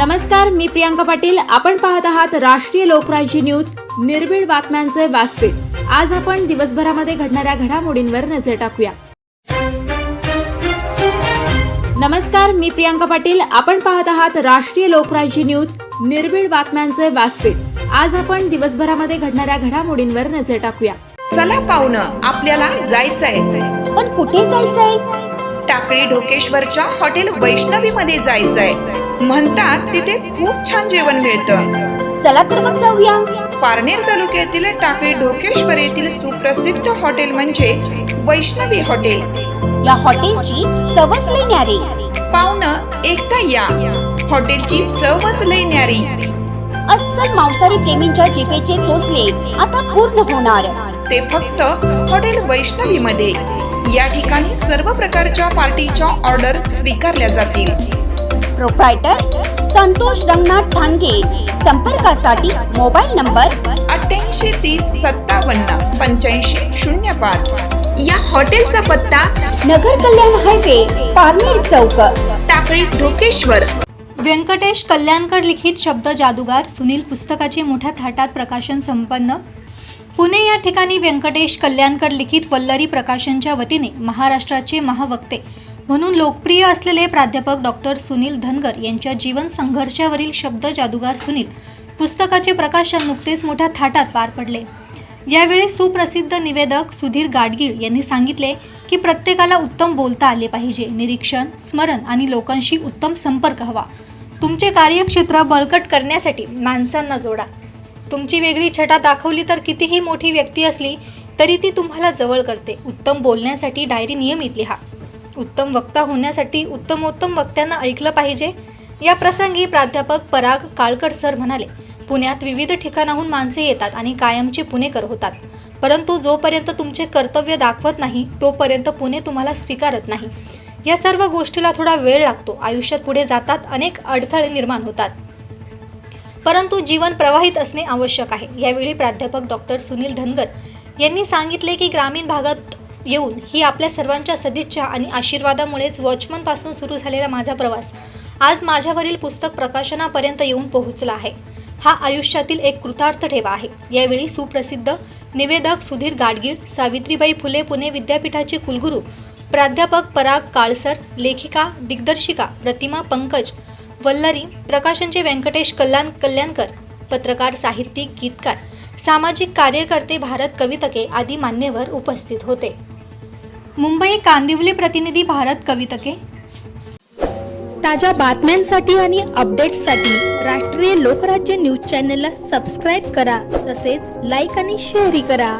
नमस्कार मी प्रियांका पाटील. आपण पाहत आहात राष्ट्रीय लोकराज्य न्यूज. निर्भीड बातम्यांचे व्यासपीठ. आज आपण दिवसभरामध्ये घडणाऱ्या घडामोडींवर नजर टाकूया. नमस्कार मी प्रियांका पाटील. आपण पाहत आहात राष्ट्रीय लोकराज्य न्यूज. निर्भीड बातम्यांचे व्यासपीठ. आज आपण दिवसभरामध्ये घडणाऱ्या घडामोडींवर नजर टाकूया. चला पाहुणं आपल्याला जायचंय. पण कुठे जायचंय? टाकळी ढोकेश्वरच्या हॉटेल वैष्णवी मध्ये जायचंय. म्हणतात तिथे खूप छान जेवण मिळतं. चला तर मग जाऊया. पारनेर तालुक्यातील टाकळी ढोकेश्वर येथील सुप्रसिद्ध हॉटेल म्हणजे वैष्णवी हॉटेल. या हॉटेलची चवच लई न्यारी. पाहुणं एकदा या. हॉटेलची चवच लई न्यारी. अस्सल मांसाहारी प्रेमींच्या जिभेचे चोचले आता पूर्ण होणार. ते फक्त हॉटेल वैष्णवी मध्ये या ठिकाणी सर्व प्रकारच्या पार्टीच्या ऑर्डर स्वीकारल्या जातील. प्रोप्रायटर संतोष रंगनाथ ठाणगे. संपर्कासाठी मोबाईल नंबर अठ्ठ्याऐंशी तीस सत्तावन्न पंच्याऐंशी शून्य पाच. या हॉटेलचा पत्ता नगर कल्याण हायवे पारनेर चौक. टाकळी ढोकेश्वर. व्यंकटेश कल्याणकर लिखित शब्द जादूगार सुनील पुस्तकाचे मोठ्या थाटात प्रकाशन संपन्न. पुणे या ठिकाणी व्यंकटेश कल्याणकर लिखित वल्लरी प्रकाशनच्या वतीने महाराष्ट्राचे महावक्ते म्हणून लोकप्रिय असलेले प्राध्यापक डॉक्टर सुनील धनगर यांच्या जीवन संघर्षावरील शब्द जादूगार सुनील पुस्तकाचे प्रकाशन नुकतेच मोठ्या थाटात पार पडले. यावेळी सुप्रसिद्ध निवेदक सुधीर गाडगीळ यांनी सांगितले की प्रत्येकाला उत्तम बोलता आले पाहिजे निरीक्षण स्मरण आणि लोकांशी उत्तम संपर्क हवा. तुमचे कार्यक्षेत्र बळकट करण्यासाठी माणसांना जोडा. तुमची वेगळी छटा दाखवली तर कितीही मोठी व्यक्ती असली तरी ती तुम्हाला जवळ करते. उत्तम बोलण्यासाठी डायरी नियमित लिहा. उत्तम वक्ता होण्यासाठी उत्तमोत्तम वक्त्यांना ऐकलं पाहिजे. या प्रसंगी प्राध्यापक पराग काळकर सर म्हणाले पुण्यात विविध ठिकाणाहून माणसे येतात आणि कायमचे पुणेकर होतात. परंतु जोपर्यंत तुमचे कर्तव्य दाखवत नाही तोपर्यंत पुणे तुम्हाला स्वीकारत नाही. या सर्व गोष्टीला थोडा वेळ लागतो. आयुष्यात पुढे जातात अनेक अडथळे निर्माण होतात. परंतु जीवन प्रवाहित असणे आवश्यक आहे. यावेळी प्राध्यापक डॉक्टर सुनील धनगर यांनी सांगितले की ग्रामीण भागात येऊन ही आपल्या सर्वांच्या सदिच्छा आणि आशीर्वादामुळेच वॉचमनपासून सुरू झालेला माझा प्रवास आज माझ्यावरील पुस्तक प्रकाशनापर्यंत येऊन पोहोचला आहे. हा आयुष्यातील एक कृतार्थ ठेवा आहे. यावेळी सुप्रसिद्ध निवेदक सुधीर गाडगीळ सावित्रीबाई फुले पुणे विद्यापीठाचे कुलगुरू प्राध्यापक पराग काळसर लेखिका दिग्दर्शिका प्रतिमा पंकज वल्लरी प्रकाशनचे व्यंकटेश कल्याण कल्याणकर पत्रकार साहित्यिक गीतकार सामाजिक कार्यकर्ते भारत कवितके आदी मान्यवर उपस्थित होते. मुंबई कांदिवली प्रतिनिधी भारत कवितके. ताज्या बातम्यांसाठी आणि अपडेट्ससाठी राष्ट्रीय लोकराज्य न्यूज चॅनलला सबस्क्राईब करा तसेच लाईक आणि शेअरही करा.